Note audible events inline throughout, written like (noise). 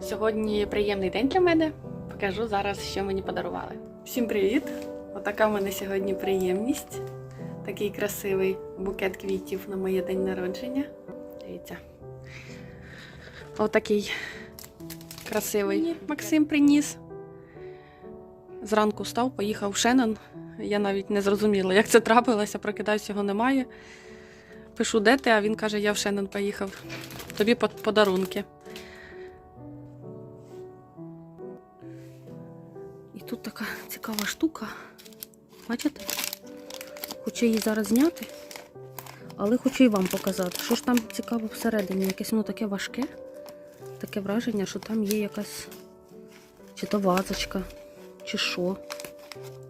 Сьогодні приємний день для мене. Покажу зараз, що мені подарували. Всім привіт! Отака в мене сьогодні приємність. Такий красивий букет квітів на моє день народження. Дивіться. Отакий красивий Максим приніс. Зранку став, поїхав в Шеннон. Я навіть не зрозуміла, як це трапилося, прокидаюсь, його немає. Пишу, де ти, а він каже, я в Шеннон поїхав. Тобі подарунки. Тут така цікава штука. Бачите? Хочу її зараз зняти, але хочу і вам показати. Що ж там цікаво всередині? Якесь воно таке важке. Таке враження, що там є якась чи то вазочка, чи що.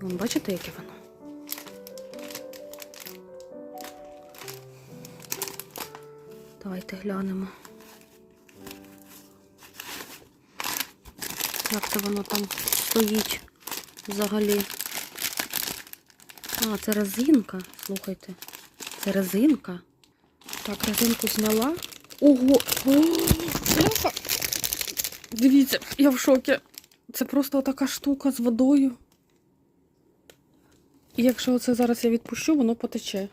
Вон, бачите, яке воно? Давайте глянемо. Як це воно там стоїть взагалі? А, це резинка. Слухайте. Це резинка. Так, резинку зняла. Ого! О! Дивіться, я в шокі. Це просто така штука з водою. І якщо це зараз я відпущу, воно потече.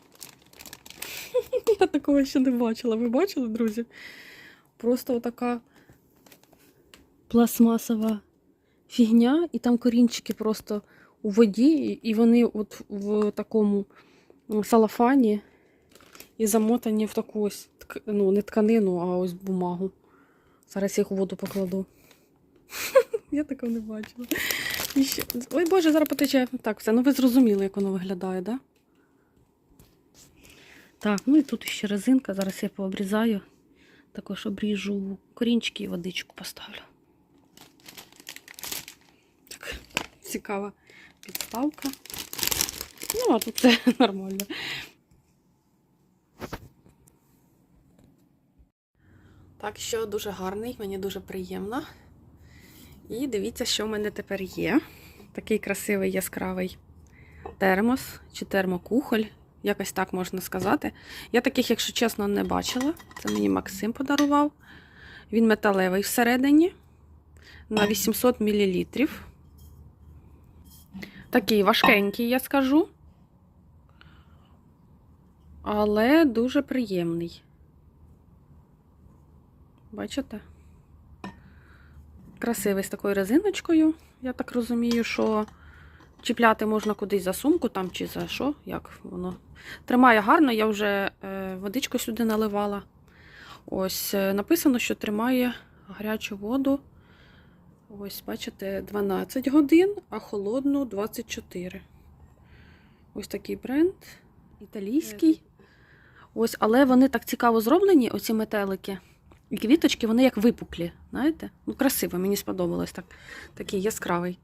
(laughs) Я такого ще не бачила. Ви бачили, друзі? Просто отака пластмасова фігня, і там корінчики просто у воді, і вони от в такому салафані і замотані в таку ось ну, не тканину, а ось бумагу. Зараз їх у воду покладу. (laughs) Я такого не бачила. Ще... Ой Боже, зараз потече. Так, все, ну ви зрозуміли, як воно виглядає, так? Да? Так, ну і тут ще резинка. Зараз я пообрізаю. Також обріжу корінчики і водичку поставлю. Так, цікава підставка. Ну, а тут (laughs) все нормально. Так що дуже гарний, мені дуже приємно. І дивіться, що в мене тепер є. Такий красивий яскравий термос чи термокухоль. Якось так можна сказати. Я таких, якщо чесно, не бачила. Це мені Максим подарував. Він металевий всередині на 800 мл. Такий важкенький, я скажу. Але дуже приємний. Бачите? Красивий з такою резиночкою. Я так розумію, що чіпляти можна кудись за сумку там чи за що, як воно. Тримає гарно, я вже е, водичку сюди наливала. Ось е, написано, що тримає гарячу воду. Ось, бачите, 12 годин, а холодну 24. Ось такий бренд. Італійський. Ось, але вони так цікаво зроблені, оці метелики. І квіточки, вони як випуклі, знаєте? Ну, красиво, мені сподобалось так. Такий яскравий.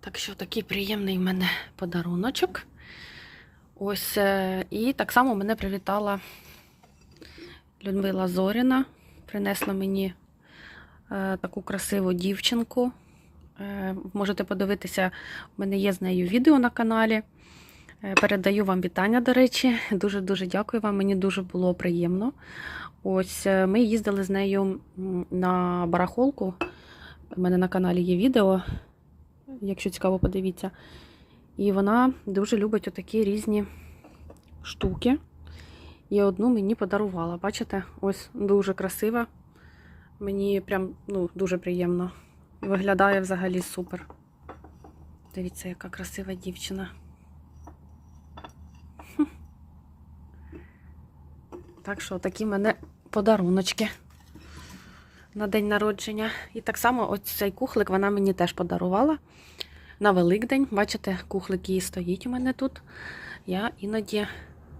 Так що такий приємний в мене подаруночок. Ось, е, і так само мене привітала Людмила Зоріна. Принесла мені таку красиву дівчинку. Е, можете подивитися, в мене є з нею відео на каналі. Е, Передаю вам вітання, до речі. Дуже-дуже дякую вам. Мені дуже було приємно. Ось е, ми їздили з нею на барахолку. У мене на каналі є відео, якщо цікаво, подивіться. І вона дуже любить отакі різні штуки. І одну мені подарувала. Бачите, ось дуже красива. Мені прям ну, дуже приємно. Виглядає взагалі супер. Дивіться, яка красива дівчина. Так що такі мене подаруночки на день народження. І так само ось цей кухлик вона мені теж подарувала на Великдень. Бачите, кухлик її стоїть у мене тут. Я іноді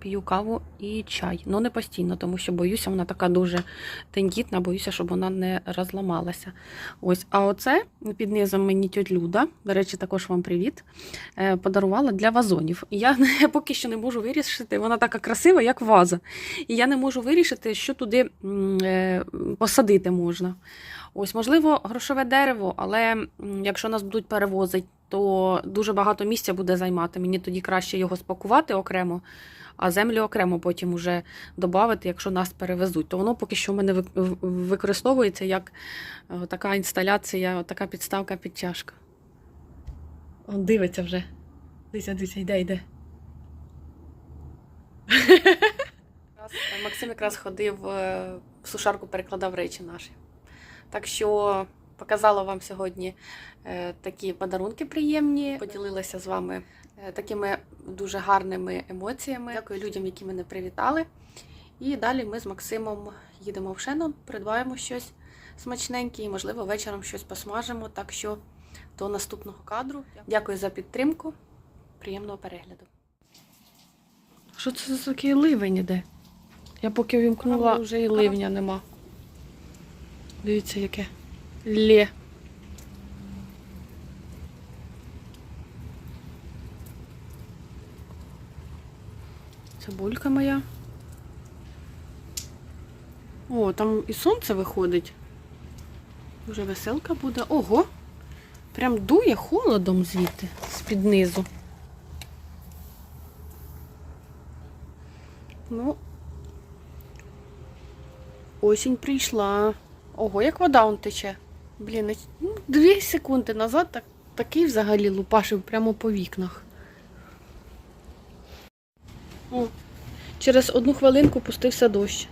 п'ю каву і чай. Ну, не постійно, тому що боюся, вона така дуже тендітна, боюся, щоб вона не розламалася. Ось, а оце під низом мені тьоть Люда, до речі, також вам привіт. е, Подарувала для вазонів. І (laughs) я поки що не можу вирішити, вона така красива, як ваза. І я не можу вирішити, що туди е, посадити можна. Ось, можливо, грошове дерево, але якщо нас будуть перевозити то дуже багато місця буде займати. Мені тоді краще його спакувати окремо, а землю окремо потім уже додати, якщо нас перевезуть. То воно поки що в мене використовується як е, така інсталяція, така підставка підтяжка. Он дивиться вже. Дивися, дивися, йде, йде. Е, Максим якраз ходив е, в сушарку, перекладав речі наші. Так що показала вам сьогодні е, такі подарунки приємні. Поділилася з вами е, такими дуже гарними емоціями. Дякую людям, які мене привітали. І далі ми з Максимом їдемо в Шенон, придбаємо щось смачненьке і, можливо, вечором щось посмажимо. Так що до наступного кадру. Дякую за підтримку. Приємного перегляду. Що це за такий ливень іде? Я поки увімкнула, вже і ливня нема. Дивіться, яке лє. Цибулька моя. О, там і сонце виходить. Дуже веселка буде. Ого! Прям дує холодом звідти, з-під низу. Ну, осінь прийшла. Ого, як вода он тече. Блін, ну, дві секунди назад так, такий взагалі лупашив прямо по вікнах. О, через одну хвилинку пустився дощ.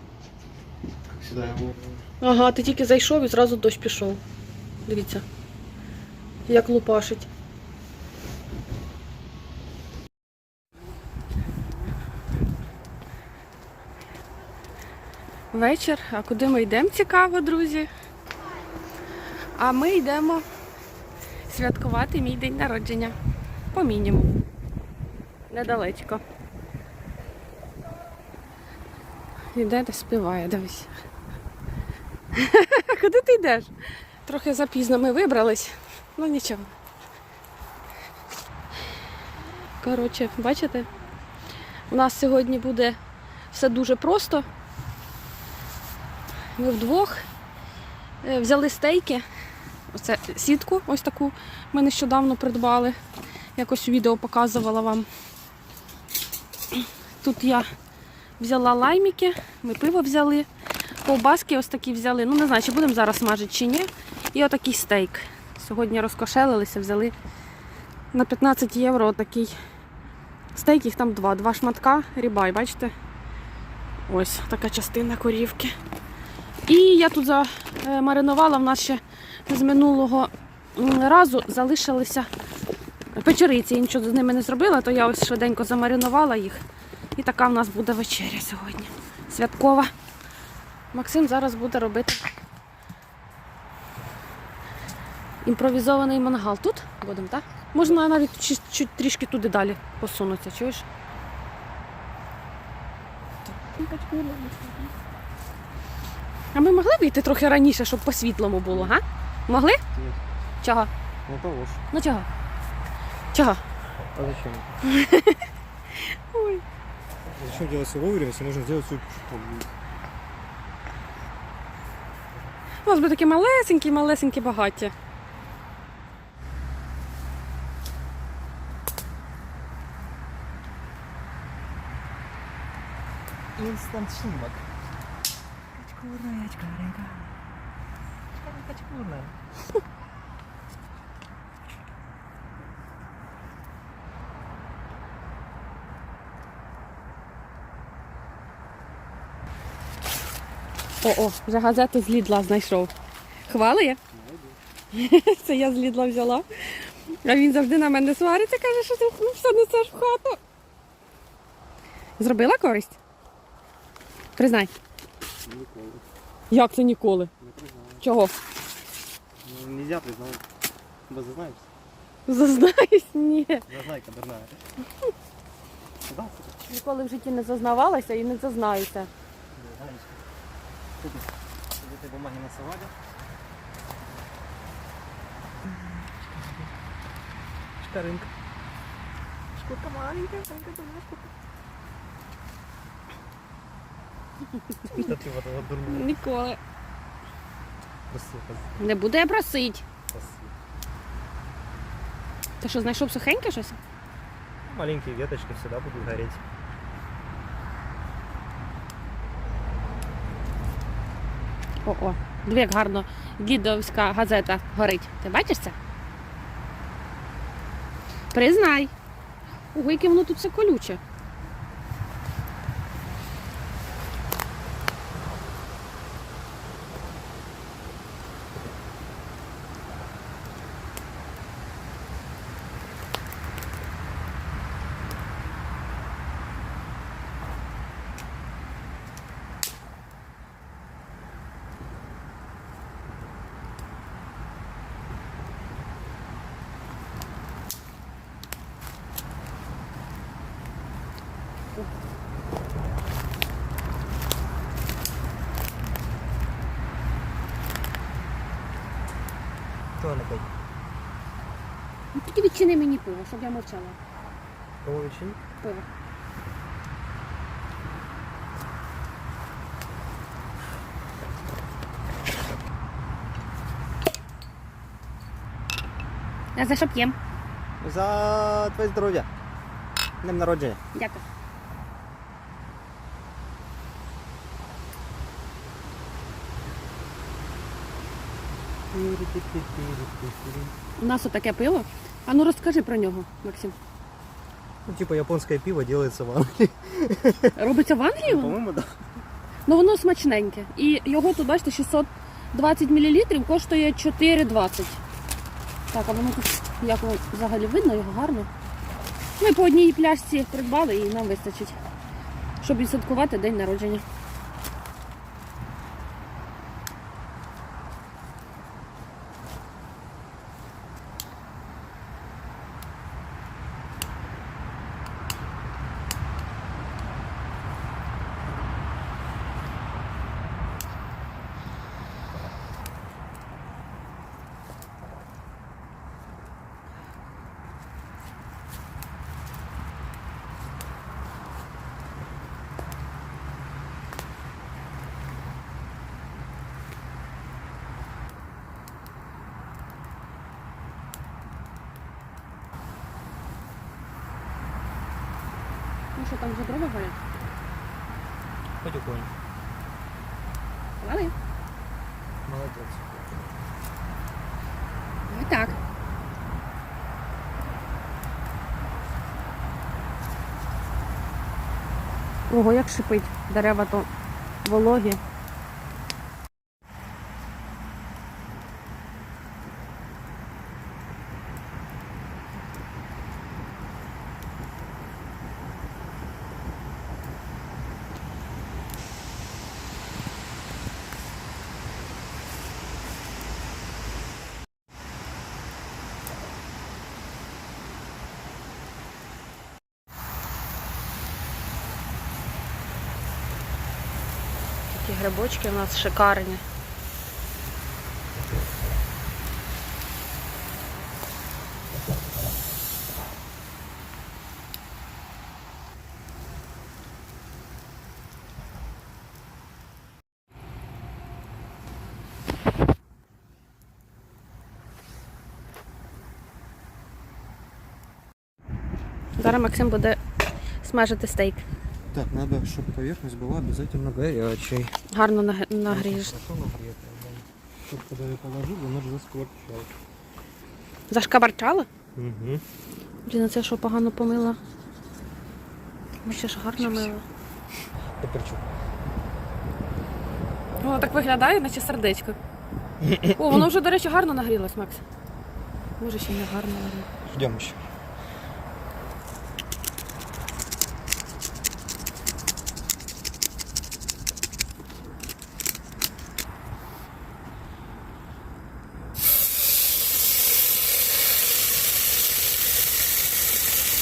Сюда его. Ага, ти тільки зайшов і зразу дощ пішов. Дивіться. Як лупашить. Вечір. А куди ми йдемо? Цікаво, друзі. А ми йдемо святкувати мій день народження. По мінімуму. Недалечко. Іде та співає, дивись. (laughs) Куди ти йдеш? Трохи запізно ми вибрались, ну нічого. Коротше, бачите? У нас сьогодні буде все дуже просто. Ми вдвох е, взяли стейки. Оце сітку, ось таку ми нещодавно придбали. Якось у відео показувала вам. Тут я взяла лайміки, ми пиво взяли. Ковбаски ось такі взяли. Ну, не знаю, чи будемо зараз смажити чи ні. І отакий стейк. Сьогодні розкошелилися, взяли на 15 євро отакий стейк, їх там два. Два шматка, рібай, бачите? Ось така частина корівки. І я тут замаринувала, в нас ще з минулого разу залишилися печериці. Я нічого з ними не зробила, то я ось швиденько замаринувала їх. І така в нас буде вечеря сьогодні. Святкова. Максим зараз буде робити імпровізований мангал. Тут будемо, так? Можна навіть чуть, чуть трішки туди далі посунутися, чуєш? А ми могли вийти трохи раніше, щоб по світлому було, га? Могли? Нет. Чого? Ну того ж. Ну чого? Чого? А зачем? (laughs) Ой. Зачем делать все вовремя, если можно сделать все? У нас буде таке малесенькі, малесенькі багаття. Инстант снимок. Качкурная, очкаренька. Качкурная. О-о, вже газету з Лідла знайшов. Хвалить? (laughs) Це я з Лідла взяла. А він завжди на мене свариться, каже, що ти ну, все несеш в хату. Зробила користь? Признай. Никола. Як це ніколи? Не признаю. Чого? Ну, нельзя признавать. Да зазнаешься? Зазнаюсь? Ні. Зазнайка дурная. Да, Ніколи в житті не зазнавалася і не зазнаюся. Галечка. Тут этой бумаги насовали. Шкаринка. Шкурка маленькая, маленькая, дурная шкурка. Да ты вот этого дурная. Ніколи. Красиво, Не буде я просить. Ти що, знайшов сухеньке щось? Маленькие веточки всегда будут гореть. О-о, диви, як гарно дідовська газета горить. Ти бачиш це? Признай. Ого, яке воно тут все колюче. Что она опять? Ну, Тільки відчини мені пиво, щоб я мовчала. Кого очень? Пиво. А за що п'єм? За твоє здоров'я. Днем народження. Дякую. У нас отаке пиво. А ну розкажи про нього, Максим. Ну, типа японское пиво делается в Англии. Робиться в Англії? воно? По-моему, да. Ну воно смачненьке. І його тут, бачите, 620 мл коштує 4,20. Так, а воно тут як воно взагалі видно, його гарно. Ми по одній пляшці придбали і нам вистачить, щоб відсвяткувати день народження. Що там вже дрова горять? Потихоньку. Вали. Молодець. Ну і так. Ого, як шипить. Дерева то вологі. Такі грибочки у нас шикарні. Зараз Максим буде смажити стейк. Так, надо, чтобы поверхность была обязательно горячей. Гарно наг- нагрієш. Хорошо нагретая, когда я положил, оно же заскворчало. Зашкабарчала? Угу. Блін, а це що погано помила? Ще ж гарно мила. Воно так виглядає, наче сердечко. О, воно вже, до речі, гарно нагрілось, Макс. Може, ще не гарно нагріло. Ждем ще.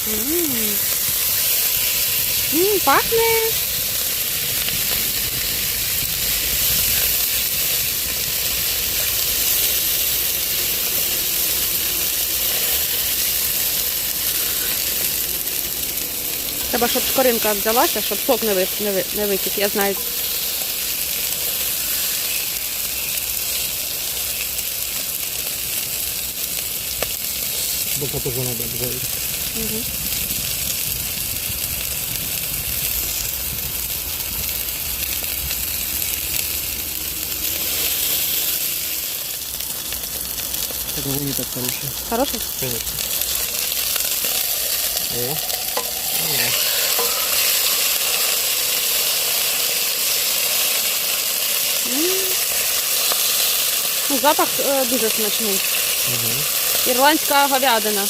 М. М, пахне. Треба, щоб скоринка взялася, щоб сок не, ви, не, не витік. Я знаю. Тоже надо обжарить. Угу. Это не так хороший. Хороший? Конечно. О. О. Ну, запах е, дуже смачний. Угу. Ірландська говядина.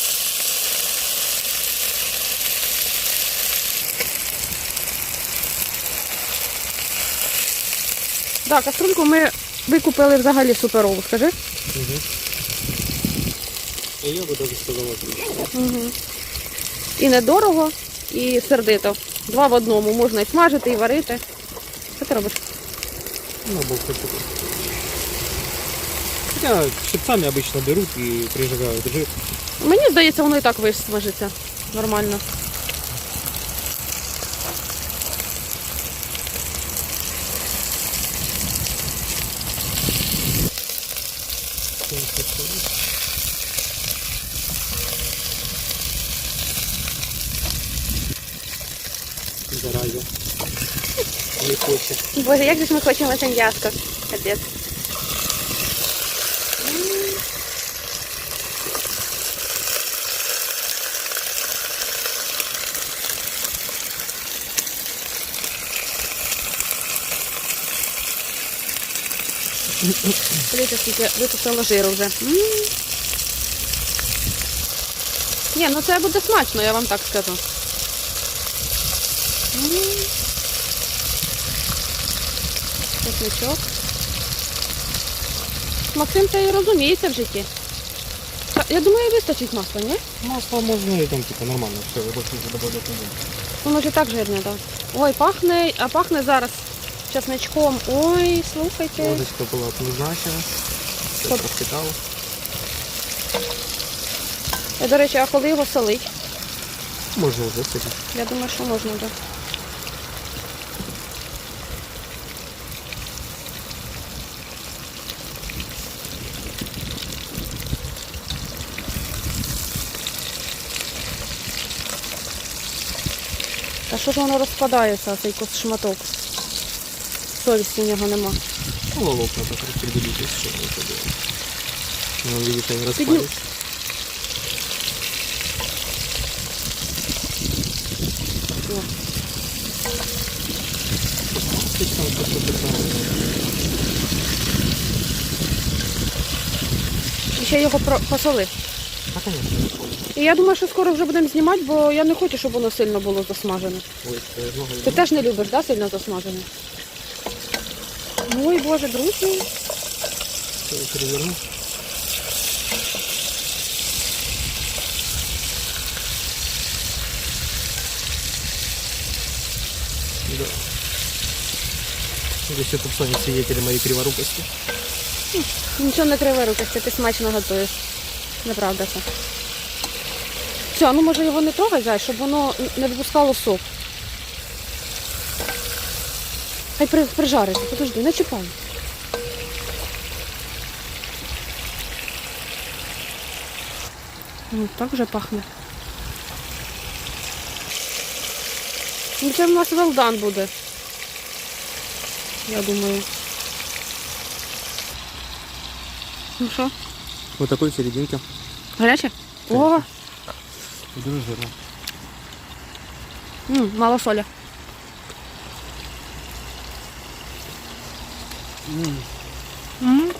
Так, каструльку ми викупили взагалі суперову, скажи. Угу. А я би даже сказала. Угу. І недорого, і сердито. Два в одному. Можна і смажити, і варити. Що ти робиш? Ну, бог Хоча щипцями щипцами беруть і прижигають прижигают жир. Мені здається, воно і так висмажиться. Нормально. Не хочет. Боже, як же ж ми хочемо це м'яско. Капець. Дивіться, скільки випустило жиру вже. М. Ні, ну це буде смачно, я вам так скажу. М. Чесничок. Максим це і розуміється в житті. Та, Я думаю, вистачить масла, ні? Масло можно и там типа нормально все, больше добавлять не буду. Воно ж і так жирне, так. Ой, пахне, а пахне зараз чесничком. Ой, слухайте. Ложечка была назначена. Все Стоп. пропитал. Я, до речі, а коли його солить? Можно уже садить. Я думаю, що можна вже. Та воно розпадається, цей шматок? Совісті в нього нема. Ну, лолок надо распределить, если что, это делать. Ну, видишь, они Подним- распались. О. Отлично, вот такой вот. І ще його посоли. А, распались. І я думаю, що скоро вже будемо знімати, бо я не хочу, щоб воно сильно було засмажене. Ой, э, много Ти теж не любиш, да, сильно засмажене? Ой, Боже, друзі. Всё, я переверну. Да. Здесь это сами свидетели моей криворукости. Нічого не криве рукості, ти смачно готуєш. Неправда це. Все, ну може його не трогай, зай, щоб воно не випускало сок. Хай при, прижариться, подожди, не чіпай. Ну, так вже пахне. Ну, це в нас велдан буде. Я думаю. Ну що? Вот такой серединка. Гаряче? О, Дуже жирно. м, мало солі. М.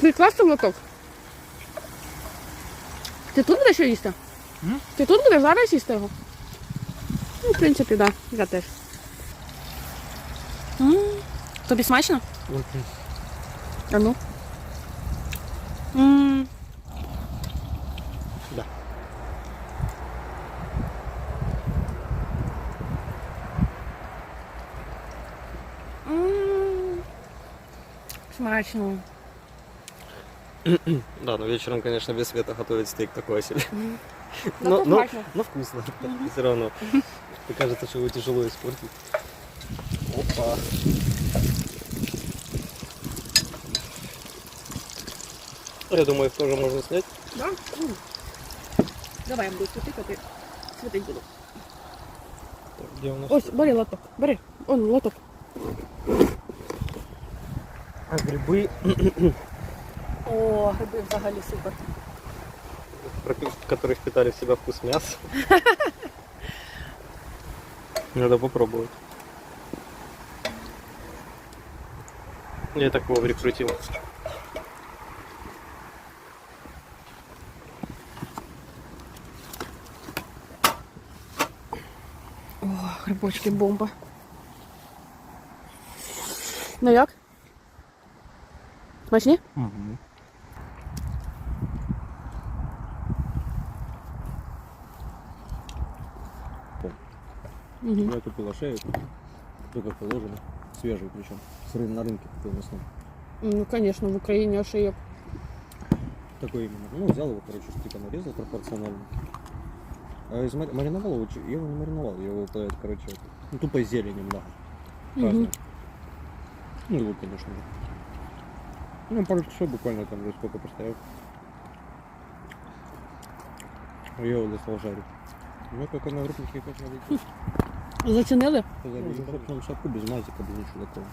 Ти класти в лоток? Ти тут будеш їсти? М? Ти тут будеш зараз їсти його? Ну, в принципі, так, да, я теж. М, Тобі смачно? А ну. М. Да. М. Смачно. (clears throat) Да, но вечером, конечно, без света готовить стейк такой себе. (laughs) Но, но, но вкусно. Все равно. (laughs) Мне кажется, что его тяжело испортить. Опа. Я думаю, их тоже можно снять. Да? Давай я буду тикати. Світить буду. Так, где у нас? Ось, бери лоток. Бери. Он лоток. А грибы, О, гриби взагалі супер. ко- которых впитали в себя вкус мяса. Надо попробовать. Я так его прикрутил. О, грибочки бомба. Ну як? Смачні? Угу. Я купила шею, то как положено, свежую причем, с рын- на рынке купил в основном. Ну, конечно, в Україні ошийок. Такой именно. Ну, взял его, короче, типа нарезал пропорционально. А из мари- мариновал его, я его не мариновал, я его, короче, ну, тупо да. Мгм. Разное. Ну, лук, конечно же. Ну, пару часов буквально там, уже сколько постоял. Я его достал жарить. Ну, как на группнике, как надо. Зацінили? Сказали, ну, шапку без мазика, без ничего такого.